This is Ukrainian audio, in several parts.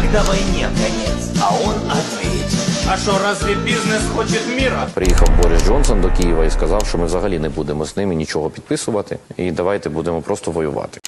когда войне конец, а он ответил. А что, разве бизнес хочет мира? Приїхав Борис Джонсон до Києва і сказав, що ми взагалі не будемо з ними нічого підписувати, і давайте будемо просто воювати.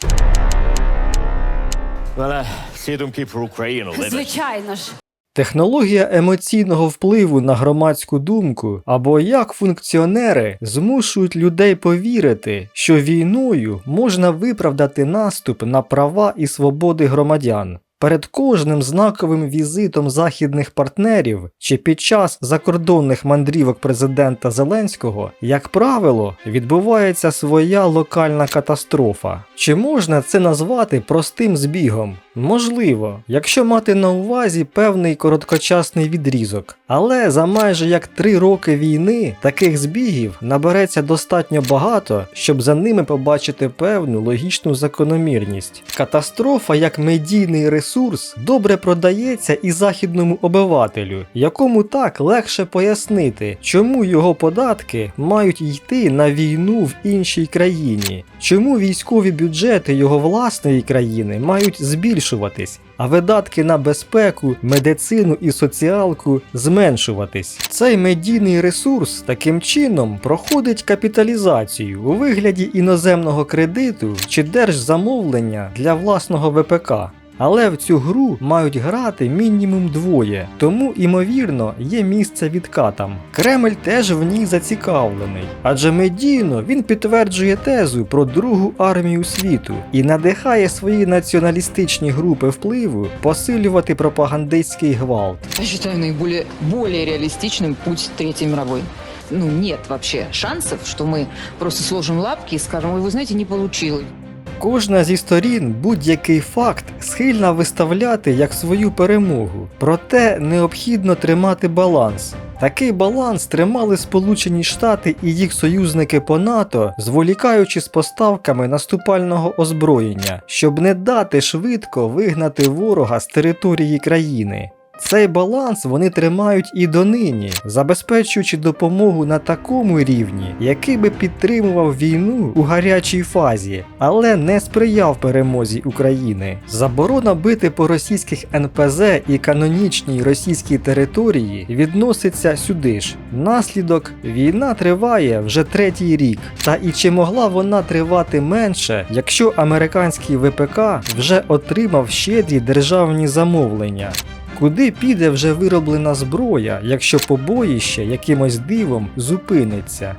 Але всі думки про Україну. Звичайно ж. Технологія емоційного впливу на громадську думку або як функціонери змушують людей повірити, що війною можна виправдати наступ на права і свободи громадян. Перед кожним знаковим візитом західних партнерів чи під час закордонних мандрівок президента Зеленського, як правило, відбувається своя локальна катастрофа. Чи можна це назвати простим збігом? Можливо, якщо мати на увазі певний короткочасний відрізок. Але за майже як три роки війни таких збігів набереться достатньо багато, щоб за ними побачити певну логічну закономірність. Катастрофа як медійний ресурс добре продається і західному обивателю, якому так легше пояснити, чому його податки мають йти на війну в іншій країні, чому військові бюджети його власної країни мають збільшуватись, а видатки на безпеку, медицину і соціалку зменшуватись. Цей медійний ресурс таким чином проходить капіталізацію у вигляді іноземного кредиту чи держзамовлення для власного ВПК. Але в цю гру мають грати мінімум двоє, тому, імовірно, є місце відкатам. Кремль теж в ній зацікавлений, адже медійно він підтверджує тезу про Другу армію світу і надихає свої націоналістичні групи впливу посилювати пропагандистський гвалт. Я считаю наиболее более реалистичным путь Третьей мировой. Ну, нет вообще шансов, что мы просто сложим лапки и скажем, ой, вы знаете, не получилось. Кожна зі сторін будь-який факт схильна виставляти як свою перемогу, проте необхідно тримати баланс. Такий баланс тримали Сполучені Штати і їх союзники по НАТО, зволікаючи з поставками наступального озброєння, щоб не дати швидко вигнати ворога з території країни. Цей баланс вони тримають і донині, забезпечуючи допомогу на такому рівні, який би підтримував війну у гарячій фазі, але не сприяв перемозі України. Заборона бити по російських НПЗ і канонічній російській території відноситься сюди ж. Наслідок війна триває вже третій рік. Та і чи могла вона тривати менше, якщо американський ВПК вже отримав щедрі державні замовлення? Куди піде вже вироблена зброя, якщо побоїще якимось дивом зупиниться?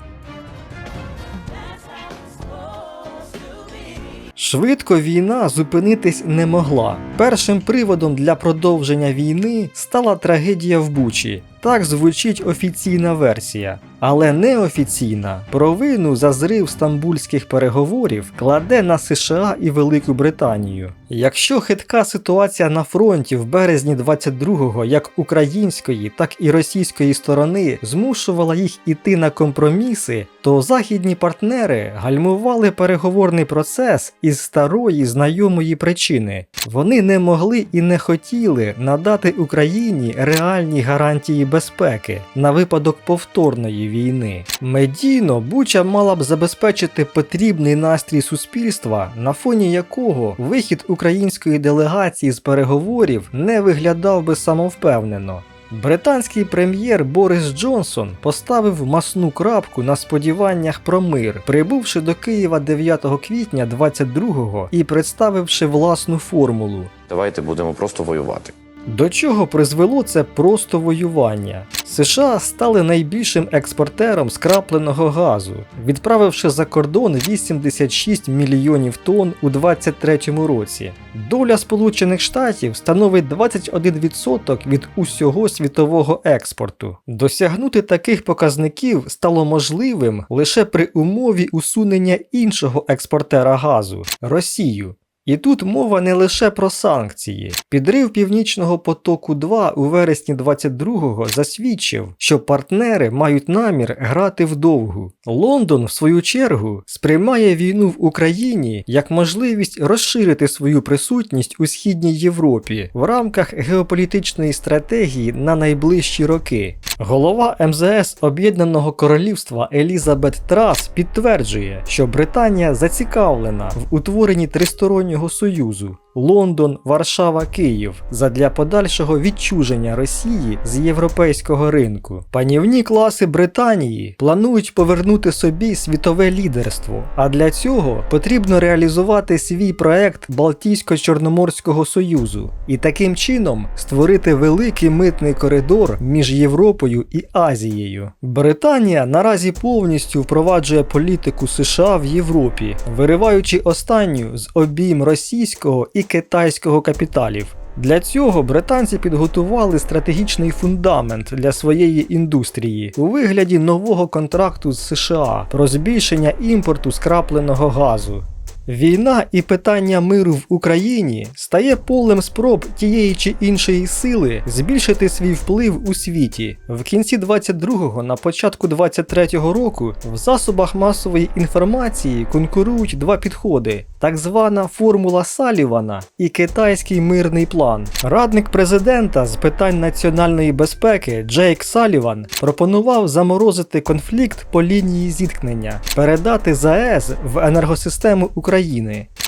Швидко війна зупинитись не могла. Першим приводом для продовження війни стала трагедія в Бучі. Так звучить офіційна версія. Але неофіційна провину за зрив стамбульських переговорів кладе на США і Велику Британію. Якщо хитка ситуація на фронті в березні 22-го як української, так і російської сторони змушувала їх іти на компроміси, то західні партнери гальмували переговорний процес із старої знайомої причини. Вони не могли і не хотіли надати Україні реальні гарантії безпеки на випадок повторної війни. Медійно Буча мала б забезпечити потрібний настрій суспільства, на фоні якого вихід української делегації з переговорів не виглядав би самовпевнено. Британський прем'єр Борис Джонсон поставив масну крапку на сподіваннях про мир, прибувши до Києва 9 квітня 22-го і представивши власну формулу. Давайте будемо просто воювати. До чого призвело це просто воювання? США стали найбільшим експортером скрапленого газу, відправивши за кордон 86 мільйонів тонн у 2023 році. Доля Сполучених Штатів становить 21% від усього світового експорту. Досягнути таких показників стало можливим лише при умові усунення іншого експортера газу Росію. І тут мова не лише про санкції. Підрив Північного потоку 2 у вересні 22-го засвідчив, що партнери мають намір грати вдовгу. Лондон, в свою чергу, сприймає війну в Україні як можливість розширити свою присутність у східній Європі в рамках геополітичної стратегії на найближчі роки. Голова МЗС Об'єднаного Королівства Елізабет Трас підтверджує, що Британія зацікавлена в утворенні тристороннього союзу. Лондон, Варшава, Київ задля подальшого відчуження Росії з європейського ринку. Панівні класи Британії планують повернути собі світове лідерство, а для цього потрібно реалізувати свій проект Балтійсько-Чорноморського Союзу і таким чином створити великий митний коридор між Європою і Азією. Британія наразі повністю впроваджує політику США в Європі, вириваючи останню з обійм російського і китайського капіталів. Для цього британці підготували стратегічний фундамент для своєї індустрії у вигляді нового контракту з США про збільшення імпорту скрапленого газу. Війна і питання миру в Україні стає полем спроб тієї чи іншої сили збільшити свій вплив у світі. В кінці 22-го на початку 23-го року в засобах масової інформації конкурують два підходи: так звана формула Салівана і китайський мирний план. Радник президента з питань національної безпеки Джейк Саліван пропонував заморозити конфлікт по лінії зіткнення, передати ЗАЕС в енергосистему України,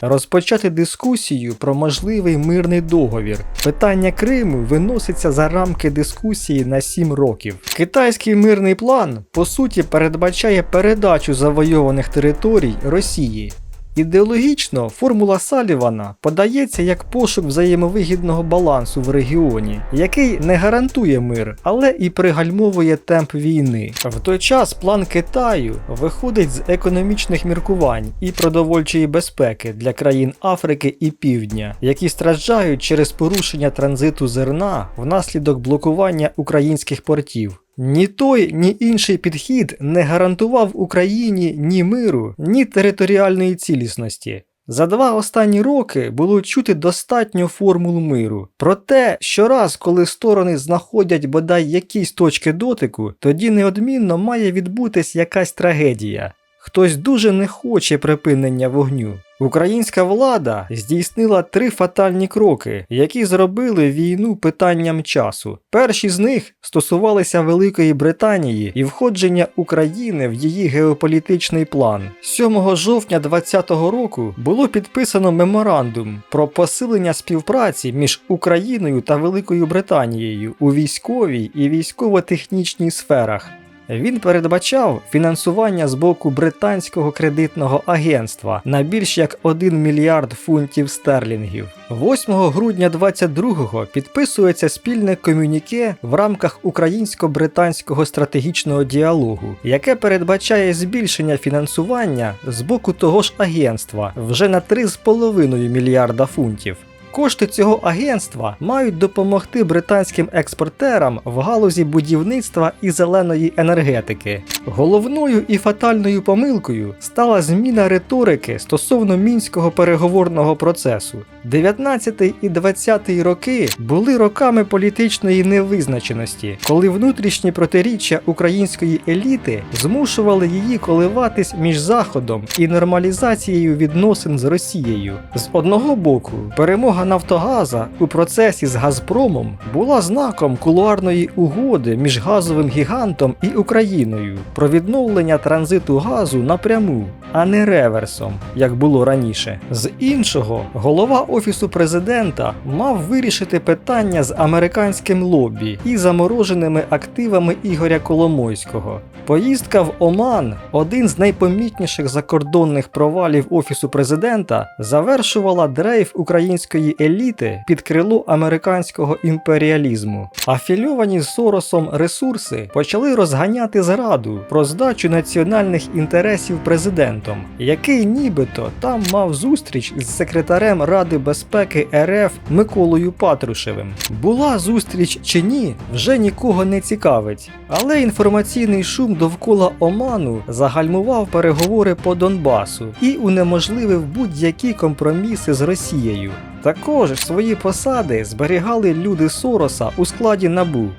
розпочати дискусію про можливий мирний договір. Питання Криму виноситься за рамки дискусії на 7 років. Китайський мирний план по суті передбачає передачу завойованих територій Росії. Ідеологічно формула Салівана подається як пошук взаємовигідного балансу в регіоні, який не гарантує мир, але і пригальмовує темп війни. В той час план Китаю виходить з економічних міркувань і продовольчої безпеки для країн Африки і Півдня, які страждають через порушення транзиту зерна внаслідок блокування українських портів. Ні той, ні інший підхід не гарантував Україні ні миру, ні територіальної цілісності. За два останні роки було чути достатньо формул миру. Проте, щораз, коли сторони знаходять бодай якісь точки дотику, тоді неодмінно має відбутись якась трагедія. Хтось дуже не хоче припинення вогню. Українська влада здійснила три фатальні кроки, які зробили війну питанням часу. Перші з них стосувалися Великої Британії і входження України в її геополітичний план. 7 жовтня 2020 року було підписано меморандум про посилення співпраці між Україною та Великою Британією у військовій і військово-технічній сферах. Він передбачав фінансування з боку британського кредитного агентства на більш як 1 мільярд фунтів стерлінгів. 8 грудня 22-го підписується спільне комюніке в рамках українсько-британського стратегічного діалогу, яке передбачає збільшення фінансування з боку того ж агентства вже на 3,5 мільярда фунтів. Кошти цього агентства мають допомогти британським експортерам в галузі будівництва і зеленої енергетики. Головною і фатальною помилкою стала зміна риторики стосовно мінського переговорного процесу. 19 і 20 роки були роками політичної невизначеності, коли внутрішні протиріччя української еліти змушували її коливатись між Заходом і нормалізацією відносин з Росією. З одного боку, перемога Нафтогаза у процесі з Газпромом була знаком кулуарної угоди між газовим гігантом і Україною про відновлення транзиту газу напряму, а не реверсом, як було раніше. З іншого, голова офісу президента мав вирішити питання з американським лобі і замороженими активами Ігоря Коломойського. Поїздка в Оман, один з найпомітніших закордонних провалів офісу президента, завершувала дрейф української еліти під крило американського імперіалізму. Афільовані з Соросом ресурси почали розганяти зраду про здачу національних інтересів президентом, який нібито там мав зустріч з секретарем Ради безпеки РФ Миколою Патрушевим. Була зустріч чи ні, вже нікого не цікавить. Але інформаційний шум довкола Оману загальмував переговори по Донбасу і унеможливив будь-які компроміси з Росією. Також свої посади зберігали люди Сороса у складі НАБУ.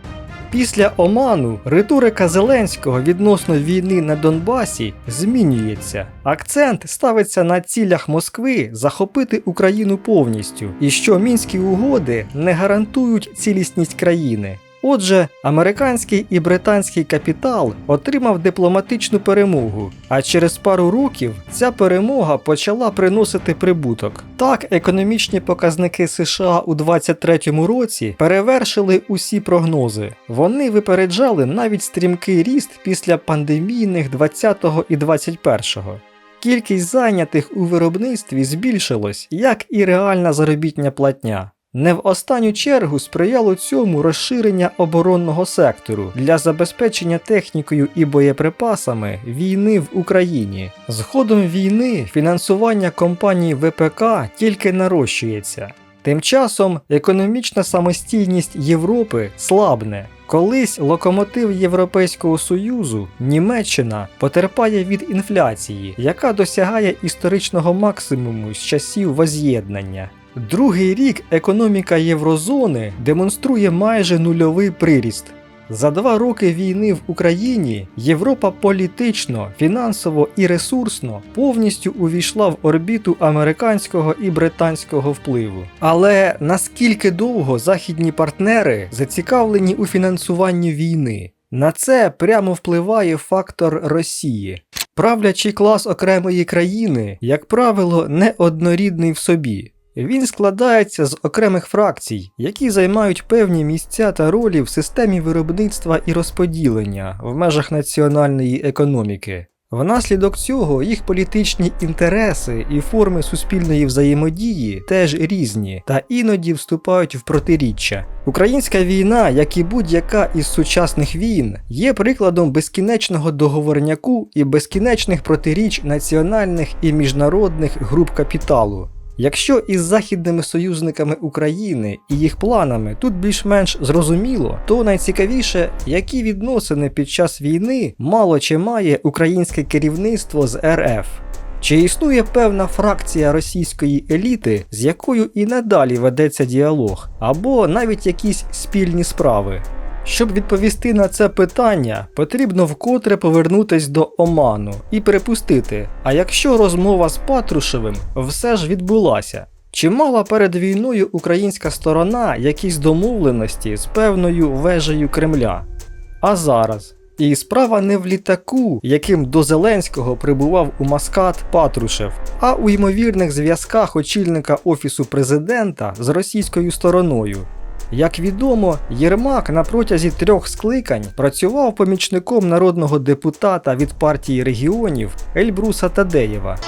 Після Оману риторика Зеленського відносно війни на Донбасі змінюється. Акцент ставиться на цілях Москви захопити Україну повністю, і що мінські угоди не гарантують цілісність країни. Отже, американський і британський капітал отримав дипломатичну перемогу, а через пару років ця перемога почала приносити прибуток. Так, економічні показники США у 2023 році перевершили усі прогнози. Вони випереджали навіть стрімкий ріст після пандемійних 20-го і 21-го. Кількість зайнятих у виробництві збільшилась, як і реальна заробітня платня. Не в останню чергу сприяло цьому розширення оборонного сектору для забезпечення технікою і боєприпасами війни в Україні. З ходом війни фінансування компаній ВПК тільки нарощується. Тим часом економічна самостійність Європи слабне. Колись локомотив Європейського Союзу, Німеччина, потерпає від інфляції, яка досягає історичного максимуму з часів воз'єднання. Другий рік економіка Єврозони демонструє майже нульовий приріст. За два роки війни в Україні Європа політично, фінансово і ресурсно повністю увійшла в орбіту американського і британського впливу. Але наскільки довго західні партнери зацікавлені у фінансуванні війни? На це прямо впливає фактор Росії. Правлячий клас окремої країни, як правило, не однорідний в собі. Він складається з окремих фракцій, які займають певні місця та ролі в системі виробництва і розподілення в межах національної економіки. Внаслідок цього їх політичні інтереси і форми суспільної взаємодії теж різні та іноді вступають в протиріччя. Українська війна, як і будь-яка із сучасних війн, є прикладом безкінечного договорняку і безкінечних протиріч національних і міжнародних груп капіталу. Якщо із західними союзниками України і їх планами тут більш-менш зрозуміло, то найцікавіше, які відносини під час війни мало чи має українське керівництво з РФ. Чи існує певна фракція російської еліти, з якою і надалі ведеться діалог, або навіть якісь спільні справи? Щоб відповісти на це питання, потрібно вкотре повернутись до Оману і припустити, а якщо розмова з Патрушевим все ж відбулася, чи мала перед війною українська сторона якісь домовленості з певною вежею Кремля? А зараз? І справа не в літаку, яким до Зеленського прибував у Маскат Патрушев, а у ймовірних зв'язках очільника Офісу президента з російською стороною. Як відомо, Єрмак на протязі трьох скликань працював помічником народного депутата від партії регіонів Ельбруса Тадеєва.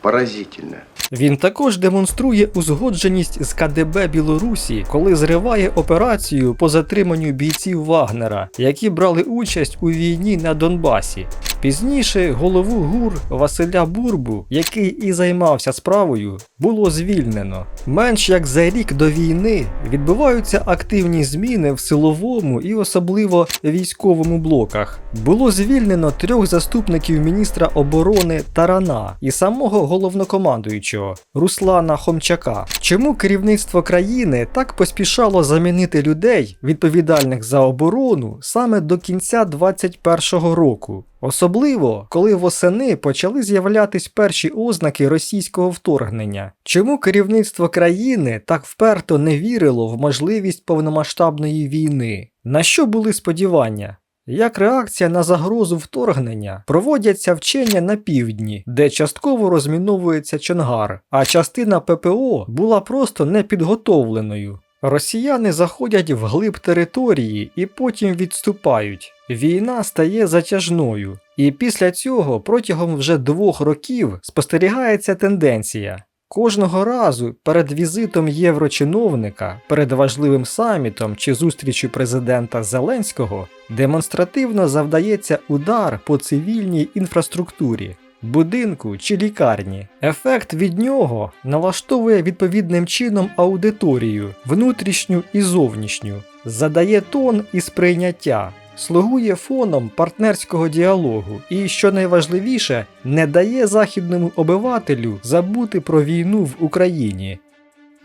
Поразительно. Він також демонструє узгодженість з КДБ Білорусі, коли зриває операцію по затриманню бійців Вагнера, які брали участь у війні на Донбасі. Пізніше голову ГУР Василя Бурбу, який і займався справою, було звільнено. Менш як за рік до війни відбуваються активні зміни в силовому і особливо військовому блоках. Було звільнено трьох заступників міністра оборони Тарана і самого головнокомандуючого Руслана Хомчака. Чому керівництво країни так поспішало замінити людей, відповідальних за оборону, саме до кінця 2021 року? Особливо, коли восени почали з'являтись перші ознаки російського вторгнення. Чому керівництво країни так вперто не вірило в можливість повномасштабної війни? На що були сподівання? Як реакція на загрозу вторгнення проводяться вчення на півдні, де частково розміновується Чонгар, а частина ППО була просто непідготовленою. Росіяни заходять в глиб території і потім відступають. Війна стає затяжною, і після цього протягом вже двох років спостерігається тенденція. Кожного разу перед візитом єврочиновника, перед важливим самітом чи зустрічю президента Зеленського демонстративно завдається удар по цивільній інфраструктурі, будинку чи лікарні. Ефект від нього налаштовує відповідним чином аудиторію, внутрішню і зовнішню, задає тон і сприйняття. Слугує фоном партнерського діалогу і, що найважливіше, не дає західному обивателю забути про війну в Україні.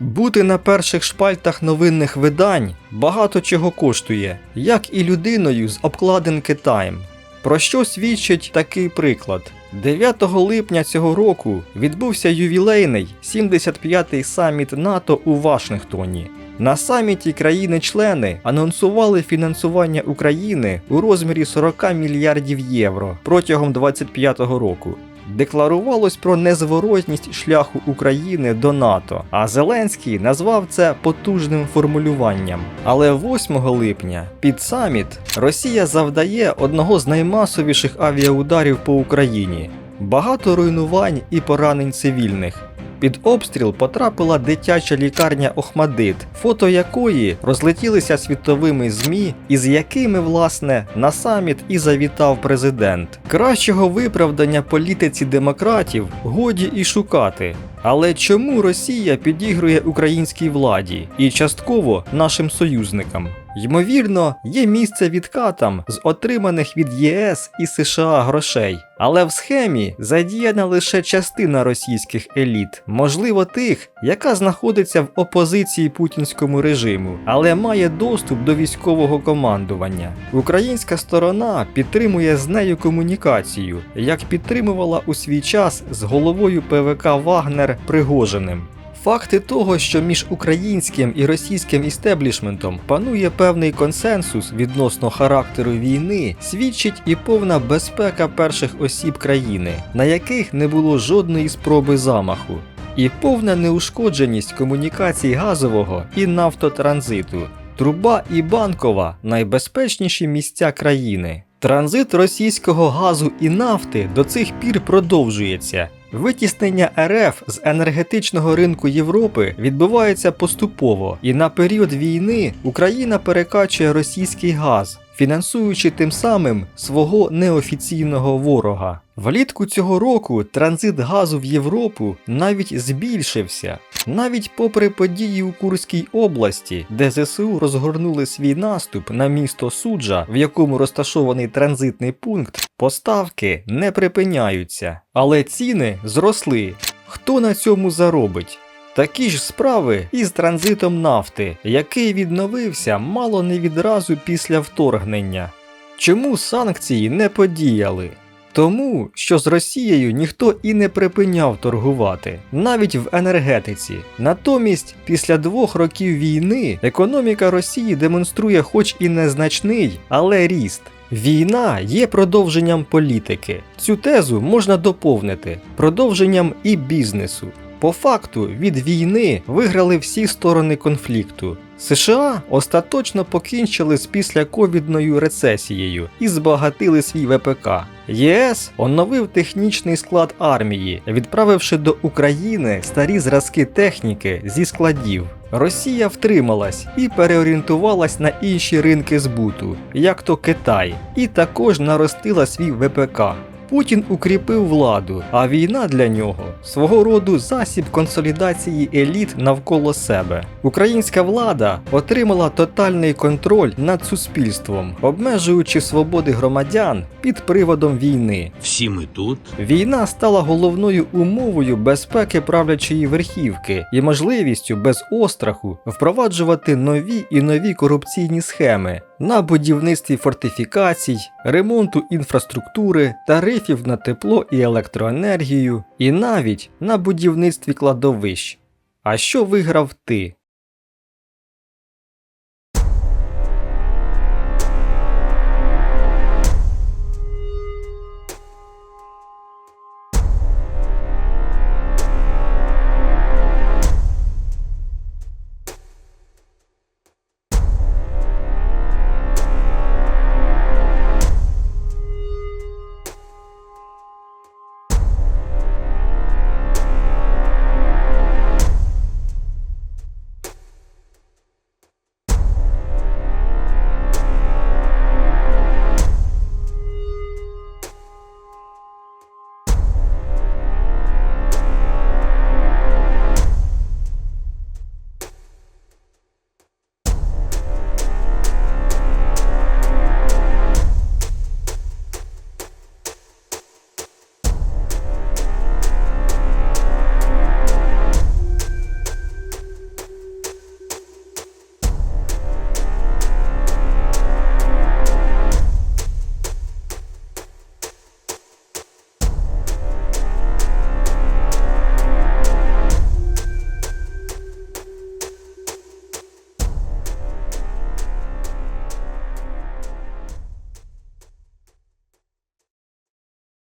Бути на перших шпальтах новинних видань багато чого коштує, як і людиною з обкладинки Time. Про що свідчить такий приклад? 9 липня цього року відбувся ювілейний 75-й саміт НАТО у Вашингтоні. На саміті країни-члени анонсували фінансування України у розмірі 40 мільярдів євро протягом 25-го року. Декларувалось про незворотність шляху України до НАТО, а Зеленський назвав це потужним формулюванням. Але 8 липня під саміт Росія завдає одного з наймасовіших авіаударів по Україні. Багато руйнувань і поранень цивільних. Під обстріл потрапила дитяча лікарня Охмадит, фото якої розлетілися світовими ЗМІ, і з якими, власне, на саміт і завітав президент. Кращого виправдання політиці демократів годі і шукати. Але чому Росія підігрує українській владі і частково нашим союзникам? Ймовірно, є місце відкатам з отриманих від ЄС і США грошей. Але в схемі задіяна лише частина російських еліт, можливо, тих, яка знаходиться в опозиції путінському режиму, але має доступ до військового командування. Українська сторона підтримує з нею комунікацію, як підтримувала у свій час з головою ПВК Вагнер Пригожиним. Факти того, що між українським і російським істеблішментом панує певний консенсус відносно характеру війни, свідчить і повна безпека перших осіб країни, на яких не було жодної спроби замаху, і повна неушкодженість комунікацій газового і нафтотранзиту. Труба і банкова найбезпечніші місця країни. Транзит російського газу і нафти до цих пір продовжується. Витіснення РФ з енергетичного ринку Європи відбувається поступово, і на період війни Україна перекачує російський газ, фінансуючи тим самим свого неофіційного ворога. Влітку цього року транзит газу в Європу навіть збільшився. Навіть попри події у Курській області, де ЗСУ розгорнули свій наступ на місто Суджа, в якому розташований транзитний пункт, поставки не припиняються. Але ціни зросли. Хто на цьому заробить? Такі ж справи і з транзитом нафти, який відновився мало не відразу після вторгнення. Чому санкції не подіяли? Тому, що з Росією ніхто і не припиняв торгувати, навіть в енергетиці. Натомість, після двох років війни, економіка Росії демонструє хоч і незначний, але ріст. Війна є продовженням політики. Цю тезу можна доповнити продовженням і бізнесу. По факту від війни виграли всі сторони конфлікту. США остаточно покінчили з післяковідною рецесією і збагатили свій ВПК. ЄС оновив технічний склад армії, відправивши до України старі зразки техніки зі складів. Росія втрималась і переорієнтувалась на інші ринки збуту, як то Китай, і також наростила свій ВПК. Путін укріпив владу, а війна для нього свого роду засіб консолідації еліт навколо себе. Українська влада отримала тотальний контроль над суспільством, обмежуючи свободи громадян під приводом війни. Всі ми тут. Війна стала головною умовою безпеки правлячої верхівки і можливістю без остраху впроваджувати нові і нові корупційні схеми на будівництві фортифікацій, ремонту інфраструктури, тарифів на тепло і електроенергію, і навіть на будівництві кладовищ. А що виграв ти?